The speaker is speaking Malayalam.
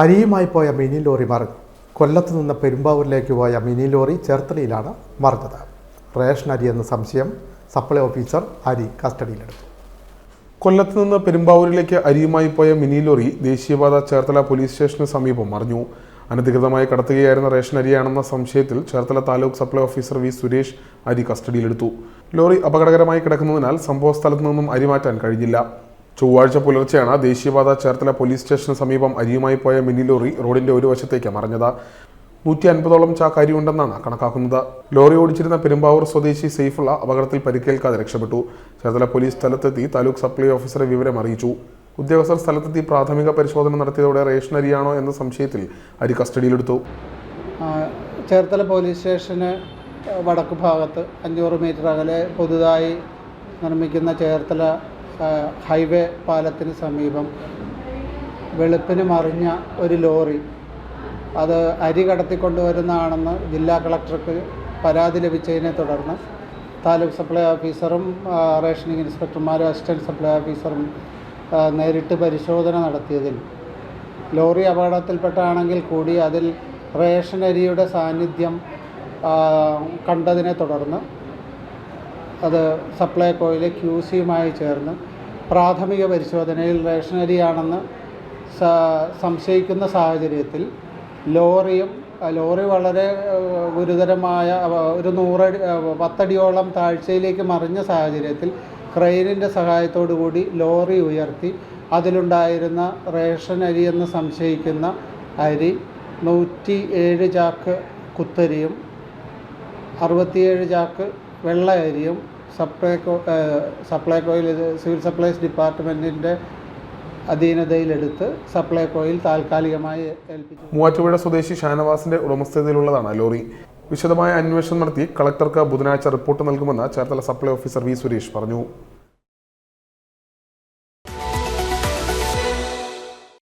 അരിയുമായി പോയ മിനി ലോറി മറിഞ്ഞു കൊല്ലത്ത് നിന്ന് പെരുമ്പാവൂരിലേക്ക് പോയ മിനി ലോറി ചേർത്തലയിലാണ് മറിഞ്ഞത്. റേഷൻ അരി എന്ന സംശയം സപ്ലൈ ഓഫീസർ അരി കസ്റ്റഡിയിലെടുത്തു. കൊല്ലത്ത് നിന്ന് പെരുമ്പാവൂരിലേക്ക് അരിയുമായി പോയ മിനി ലോറി ദേശീയപാത ചേർത്തല പോലീസ് സ്റ്റേഷന് സമീപം മറിഞ്ഞു. അനധികൃതമായി കടത്തുകയായിരുന്ന റേഷൻ അരിയാണെന്ന സംശയത്തിൽ Cherthala taluk supply officer V. Suresh അരി കസ്റ്റഡിയിലെടുത്തു. ലോറി അപകടകരമായി കിടക്കുന്നതിനാൽ സംഭവ സ്ഥലത്തു നിന്നും അരി മാറ്റാൻ കഴിഞ്ഞില്ല. ചൊവ്വാഴ്ച പുലർച്ചെയാണ് ദേശീയപാത ചേർത്തല പോലീസ് സ്റ്റേഷന് സമീപം അരിയുമായി പോയ മിനി ലോറി റോഡിന്റെ ഒരു വശത്തേക്ക് മറിഞ്ഞത്. നൂറ്റി അൻപതോളം ചാക്ക് അരി ഉണ്ടെന്നാണ് കണക്കാക്കുന്നത്. ലോറി ഓടിച്ചിരുന്ന പെരുമ്പാവൂർ സ്വദേശി സെയ്ഫുള്ള അപകടത്തിൽ പരിക്കേൽക്കാതെ രക്ഷപ്പെട്ടു. ചേർത്തല പോലീസ് സ്ഥലത്തെത്തി താലൂക്ക് സപ്ലൈ ഓഫീസറെ വിവരം അറിയിച്ചു. ഉദ്യോഗസ്ഥർ സ്ഥലത്തെത്തി പ്രാഥമിക പരിശോധന നടത്തിയതോടെ റേഷൻ അരിയാണോ എന്ന സംശയത്തിൽ അരി കസ്റ്റഡിയിലെടുത്തു. ചേർത്തല പോലീസ് സ്റ്റേഷന് വടക്ക് ഭാഗത്ത് അഞ്ഞൂറ് മീറ്റർ അകലെ പുതുതായി നിർമ്മിക്കുന്ന ചേർത്തല ഹൈവേ പാലത്തിന് സമീപം വെളുപ്പിന് മറിഞ്ഞ ഒരു ലോറി. അത് അരി കടത്തിക്കൊണ്ടുവരുന്നതാണെന്ന് ജില്ലാ കളക്ടർക്ക് പരാതി ലഭിച്ചതിനെ തുടർന്ന് താലൂക്ക് സപ്ലൈ ഓഫീസറും റേഷനിങ് ഇൻസ്പെക്ടർമാരും അസിസ്റ്റന്റ് സപ്ലൈ ഓഫീസറും നേരിട്ട് പരിശോധന നടത്തിയതിൽ. ലോറി അപകടത്തിൽപ്പെട്ടാണെങ്കിൽ കൂടി അതിൽ റേഷൻ അരിയുടെ സാന്നിധ്യം കണ്ടതിനെ തുടർന്ന് അത് സപ്ലൈകോയിലെ ക്യു സിയുമായി ചേർന്ന് പ്രാഥമിക പരിശോധനയിൽ റേഷനരിയാണെന്ന് സംശയിക്കുന്ന സാഹചര്യത്തിൽ ലോറിയും ലോറി വളരെ ഗുരുതരമായ ഒരു നൂറടി പത്തടിയോളം താഴ്ചയിലേക്ക് മറിഞ്ഞ സാഹചര്യത്തിൽ ക്രെയിനിന്റെ സഹായത്തോടു കൂടി ലോറി ഉയർത്തി അതിലുണ്ടായിരുന്ന റേഷൻ അരി എന്ന് സംശയിക്കുന്ന അരി നൂറ്റി ഏഴ് ചാക്ക് കുത്തരിയും അറുപത്തിയേഴ് ചാക്ക് വെള്ള അരിയും സപ്ലൈകോ സപ്ലൈകോയിൽ സിവിൽ സപ്ലൈസ് ഡിപ്പാർട്ട്മെന്റിന്റെ അധീനതയിലെടുത്ത് സപ്ലൈകോയിൽ താൽക്കാലികമായി ഏൽപ്പിച്ചു. മൂവാറ്റുപുഴ സ്വദേശി ഷാനവാസിന്റെ ഉടമസ്ഥതയിലുള്ളതാണ് ലോറി. വിശദമായ അന്വേഷണം നടത്തി കളക്ടർക്ക് ബുധനാഴ്ച റിപ്പോർട്ട് നൽകുമെന്ന് Cherthala supply officer V Suresh പറഞ്ഞു.